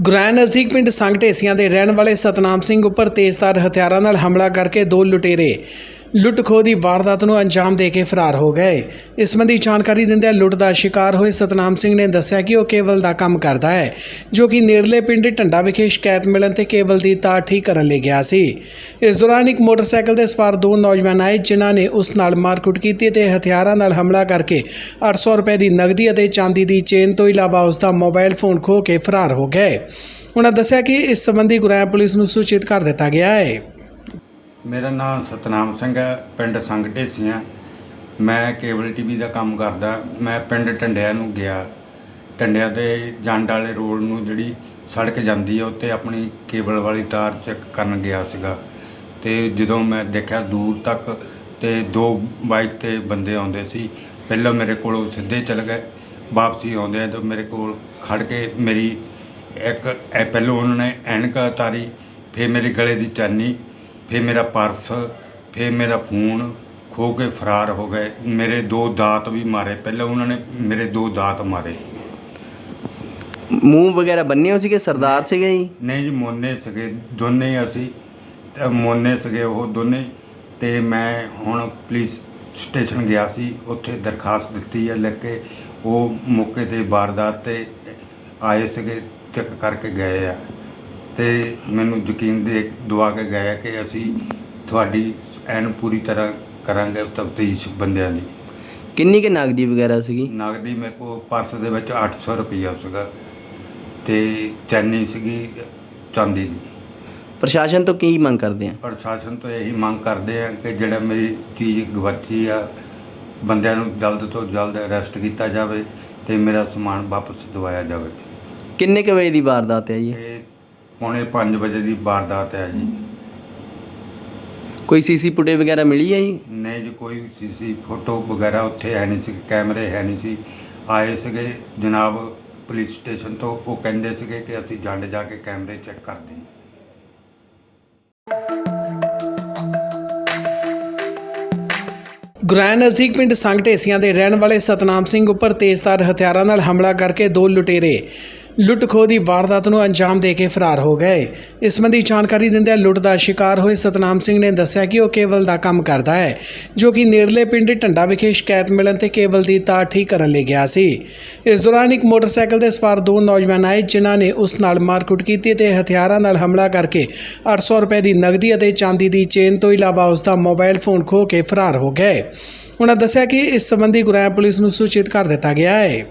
ਗੁਰੈਨ ਨਜ਼ਦੀਕ ਪਿੰਡ ਸੰਘ ਢੇਸੀਆਂ ਦੇ ਰਹਿਣ ਵਾਲੇ ਸਤਨਾਮ ਸਿੰਘ ਉੱਪਰ ਤੇਜ਼ਧਾਰ ਹਥਿਆਰਾਂ ਨਾਲ ਹਮਲਾ ਕਰਕੇ ਦੋ ਲੁਟੇਰੇ ਲੁੱਟ ਖੋਹ ਦੀ ਵਾਰਦਾਤ ਨੂੰ ਅੰਜਾਮ ਦੇ ਕੇ ਫਰਾਰ ਹੋ ਗਏ। ਇਸ ਸੰਬੰਧੀ ਜਾਣਕਾਰੀ ਦਿੰਦਿਆਂ ਲੁੱਟ ਦਾ ਸ਼ਿਕਾਰ ਹੋਏ ਸਤਨਾਮ ਸਿੰਘ ਨੇ ਦੱਸਿਆ ਕਿ ਉਹ ਕੇਵਲ ਦਾ ਕੰਮ ਕਰਦਾ ਹੈ, ਜੋ ਕਿ ਨੇੜਲੇ ਪਿੰਡ ਢੰਡਾ ਵਿਖੇ ਸ਼ਿਕਾਇਤ ਮਿਲਣ ਤੇ ਕੇਵਲ ਦੀ ਤਾਰ ਠੀਕ ਕਰਨ ਲਈ ਗਿਆ ਸੀ। ਇਸ ਦੌਰਾਨ ਇੱਕ ਮੋਟਰਸਾਈਕਲ ਤੇ ਸਵਾਰ ਦੋ ਨੌਜਵਾਨ ਆਏ, ਜਿਨ੍ਹਾਂ ਨੇ ਉਸ ਨਾਲ ਮਾਰਕੁੱਟ ਕੀਤੀ ਤੇ ਹਥਿਆਰਾਂ ਨਾਲ ਹਮਲਾ ਕਰਕੇ 800 ਰੁਪਏ ਦੀ ਨਗਦੀ ਅਤੇ ਚਾਂਦੀ ਦੀ ਚੇਨ ਤੋਂ ਇਲਾਵਾ ਉਸ ਦਾ ਮੋਬਾਈਲ ਫੋਨ ਖੋਹ ਕੇ ਫਰਾਰ ਹੋ ਗਏ। ਉਹਨਾਂ ਦੱਸਿਆ ਕਿ ਇਸ ਸੰਬੰਧੀ ਗੁਰੈਂ ਪੁਲਿਸ ਨੂੰ ਸੂਚਿਤ ਕਰ ਦਿੱਤਾ ਗਿਆ ਹੈ। ਮੇਰਾ ਨਾਮ ਸਤਨਾਮ ਸਿੰਘ ਹੈ, ਪਿੰਡ ਸੰਗ ਢੇਸੀਆਂ ਮੈਂ ਕੇਬਲ ਟੀਵੀ ਦਾ ਕੰਮ ਕਰਦਾ, ਮੈਂ ਪਿੰਡ ਟੰਡਿਆਂ ਨੂੰ ਗਿਆ। ਟੰਡਿਆਂ ਦੇ ਜੰਡ ਵਾਲੇ ਰੋਡ ਨੂੰ ਜਿਹੜੀ ਸੜਕ ਜਾਂਦੀ ਹੈ ਉੱਤੇ ਆਪਣੀ ਕੇਬਲ ਵਾਲੀ ਤਾਰ ਚੈੱਕ ਕਰਨ ਗਿਆ ਸੀਗਾ। ਤੇ ਜਦੋਂ ਮੈਂ ਦੇਖਿਆ ਦੂਰ ਤੱਕ ਤੇ ਦੋ ਬਾਈਕ ਤੇ ਬੰਦੇ ਆਉਂਦੇ ਸੀ। ਪਹਿਲਾਂ ਮੇਰੇ ਕੋਲੋਂ ਸਿੱਧੇ ਚੱਲ ਗਏ, ਵਾਪਸੀ ਆਉਂਦੇ ਤਾਂ ਮੇਰੇ ਕੋਲ ਖੜ ਕੇ ਮੇਰੀ ਇੱਕ ਪਹਿਲਾਂ ਉਹਨਾਂ ਨੇ ਐਨਕ ਉਤਾਰੀ ਫਿਰ ਮੇਰੇ ਗਲੇ ਦੀ ਚਾਨੀ ਫਿਰ ਮੇਰਾ ਪਰਸ ਫਿਰ ਮੇਰਾ ਫੋਨ ਖੋ ਕੇ ਫਰਾਰ ਹੋ ਗਏ। ਮੇਰੇ ਦੋ ਦਾਤ ਵੀ ਮਾਰੇ। ਪਹਿਲਾਂ ਉਹਨਾਂ ਨੇ ਮੇਰੇ ਦੋ ਦਾਤ ਮਾਰੇ। ਮੂੰਹ ਵਗੈਰਾ ਬੰਨੇ ਹੋ ਸੀਗੇ? ਸਰਦਾਰ ਸੀਗੇ ਜੀ? ਨਹੀਂ ਜੀ ਮੋਨੇ ਸਗੇ। ਦੋਨੇ ਹੀ ਅਸੀਂ ਤੇ ਮੋਨੇ ਸਗੇ ਉਹ ਦੋਨੇ। ਤੇ ਮੈਂ ਹੁਣ ਪੁਲਿਸ ਸਟੇਸ਼ਨ ਗਿਆ ਸੀ। ਉੱਥੇ ਦਰਖਾਸਤ ਦਿੱਤੀ ਹੈ ਲਿਖ ਕੇ। ਉਹ ਮੌਕੇ ਤੇ ਵਾਰਦਾਤ ਤੇ ਆਏ ਸਗੇ। ਚੈੱਕ ਕਰਕੇ ਗਏ ਆ। ਤੇ ਮੈਨੂੰ ਯਕੀਨ ਦੇ ਦਵਾ ਕੇ ਗਏ ਕਿ ਅਸੀਂ ਤੁਹਾਡੀ ਐਨ ਪੂਰੀ ਤਰ੍ਹਾਂ ਕਰਾਂਗੇ ਤਫਤੀਸ਼ ਬੰਦਿਆਂ ਦੀ। ਕਿੰਨੀ ਕੁ ਨਗਦੀ ਵਗੈਰਾ ਸੀਗੀ? ਨਗਦੀ ਮੇਰੇ ਕੋਲ ਪਰਸ ਦੇ ਵਿੱਚ 800 ਰੁਪਈਆ ਸੀਗਾ ਤੇ ਚੈਨੀ ਸੀਗੀ ਚਾਂਦੀ ਦੀ। ਪ੍ਰਸ਼ਾਸਨ ਤੋਂ ਕੀ ਮੰਗ ਕਰਦੇ ਆ? ਪ੍ਰਸ਼ਾਸਨ ਤੋਂ ਇਹੀ ਮੰਗ ਕਰਦੇ ਆ ਕਿ ਜਿਹੜਾ ਮੇਰੀ ਚੀਜ਼ ਗਵਾਚੀ ਆ ਬੰਦਿਆਂ ਨੂੰ ਜਲਦ ਤੋਂ ਜਲਦ ਅਰੈਸਟ ਕੀਤਾ ਜਾਵੇ ਤੇ ਮੇਰਾ ਸਮਾਨ ਵਾਪਸ ਦਿਵਾਇਆ ਜਾਵੇ। ਕਿੰਨੇ ਕੁ ਵਜੇ ਦੀ ਵਾਰਦਾਤ ਹੈ ਜੀ? ਇਹ ਪੌਣੇ 5 ਵਜੇ ਦੀ ਵਾਰਦਾਤ ਹੈ ਜੀ। ਕੋਈ ਸੀਸੀ ਫੁਟੇਜ ਵਗੈਰਾ ਮਿਲੀ ਹੈ ਜੀ? ਨਹੀਂ ਜੀ ਕੋਈ ਸੀਸੀ ਫੋਟੋ ਵਗੈਰਾ ਉੱਥੇ ਹੈ ਨਹੀਂ ਸੀ ਕੈਮਰੇ ਹੈ ਨਹੀਂ ਸੀ। ਆਏ ਸੀਗੇ ਜਨਾਬ ਪੁਲਿਸ ਸਟੇਸ਼ਨ ਤੋਂ ਉਹ ਕਹਿੰਦੇ ਸੀਗੇ ਕਿ ਅਸੀਂ ਜੰਡ ਜਾ ਕੇ ਕੈਮਰੇ ਚੈੱਕ ਕਰਦੇ ਹਾਂ। ਗੁਰੈਨ ਨਜ਼ਦੀਕ ਪਿੰਡ ਸੰਘ ਢੇਸੀਆਂ ਦੇ ਰਹਿਣ ਵਾਲੇ ਸਤਨਾਮ ਸਿੰਘ ਉੱਪਰ ਤੇਜ਼ਧਾਰ ਹਥਿਆਰਾਂ ਨਾਲ ਹਮਲਾ ਕਰਕੇ ਦੋ ਲੁਟੇਰੇ ਲੁੱਟ ਖੋਹ ਦੀ ਵਾਰਦਾਤ ਨੂੰ ਅੰਜਾਮ ਦੇ ਕੇ ਫਰਾਰ ਹੋ ਗਏ। ਇਸ ਸੰਬੰਧੀ ਜਾਣਕਾਰੀ ਦਿੰਦਿਆਂ ਲੁੱਟ ਦਾ ਸ਼ਿਕਾਰ ਹੋਏ ਸਤਨਾਮ ਸਿੰਘ ਨੇ ਦੱਸਿਆ ਕਿ ਉਹ ਕੇਬਲ ਦਾ ਕੰਮ ਕਰਦਾ ਹੈ, ਜੋ ਕਿ ਨੇੜਲੇ ਪਿੰਡ ਢੰਡਾ ਵਿਖੇ ਸ਼ਿਕਾਇਤ ਮਿਲਣ ਤੇ ਕੇਬਲ ਦੀ ਤਾਰ ਠੀਕ ਕਰਨ ਲਈ ਗਿਆ ਸੀ। ਇਸ ਦੌਰਾਨ ਇੱਕ ਮੋਟਰਸਾਈਕਲ ਦੇ ਸਵਾਰ ਦੋ ਨੌਜਵਾਨ ਆਏ, ਜਿਨ੍ਹਾਂ ਨੇ ਉਸ ਨਾਲ ਮਾਰਕੁੱਟ ਕੀਤੀ ਤੇ ਹਥਿਆਰਾਂ ਨਾਲ ਹਮਲਾ ਕਰਕੇ 800 ਰੁਪਏ ਦੀ ਨਗਦੀ ਅਤੇ ਚਾਂਦੀ ਦੀ ਚੇਨ ਤੋਂ ਇਲਾਵਾ ਉਸ ਦਾ ਮੋਬਾਈਲ ਫੋਨ ਖੋਹ ਕੇ ਫਰਾਰ ਹੋ ਗਏ। ਉਹਨਾਂ ਦੱਸਿਆ ਕਿ ਇਸ ਸੰਬੰਧੀ ਗੁਰੈਂ ਪੁਲਿਸ ਨੂੰ ਸੂਚਿਤ ਕਰ ਦਿੱਤਾ ਗਿਆ ਹੈ।